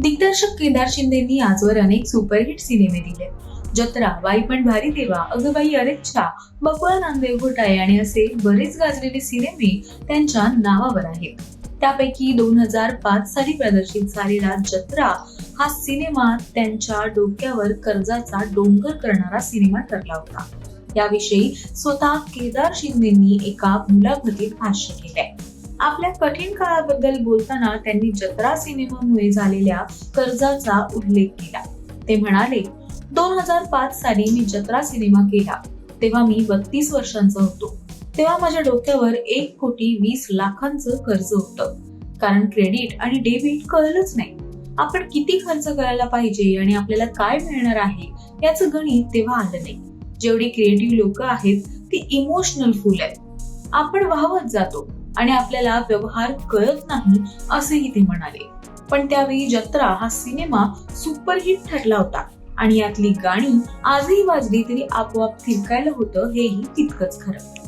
दिग्दर्शक केदार शिंदेंनी आजवर अनेक सुपरहिट सिनेमे दिले. जत्रा बाई पण भारी देवा अगबाई अरेच्छा बकुळा नांदेव घोटाळे आणि असे बरेच गाजलेले सिनेमे त्यांच्या नावावर आहेत. त्यापैकी दोन हजार पाच साली प्रदर्शित झालेला जत्रा हा सिनेमा त्यांच्या डोक्यावर कर्जाचा डोंगर करणारा सिनेमा ठरला होता. याविषयी स्वतः केदार शिंदेंनी एका मुलाखतीत भाष्य केलंय. आपल्या कठीण काळाबद्दल बोलताना त्यांनी जत्रा सिनेमामुळे झालेल्या कर्जाचा उल्लेख केला. ते म्हणाले दोन हजार पाच साली मी जत्रा सिनेमा केला. तेव्हा मी बत्तीस वर्षांचा होतो. तेव्हा माझ्या डोक्यावर एक कोटी वीस लाखांचं कर्ज होतं. कारण क्रेडिट आणि डेबिट कळलंच नाही. आपण किती खर्च करायला पाहिजे आणि आपल्याला काय मिळणार आहे याचं गणित तेव्हा आलं नाही. जेवढी क्रिएटिव्ह लोक आहेत ती इमोशनल फुल आहेत. आपण वाहवत जातो. आणि आपल्याला व्यवहार कळत नाही असेही ते म्हणाले. पण त्यावेळी जत्रा हा सिनेमा सुपरहिट ठरला होता आणि यातली गाणी आजही वाजली तरी आपोआप थिरकायला होतं हेही तितकंच खरं.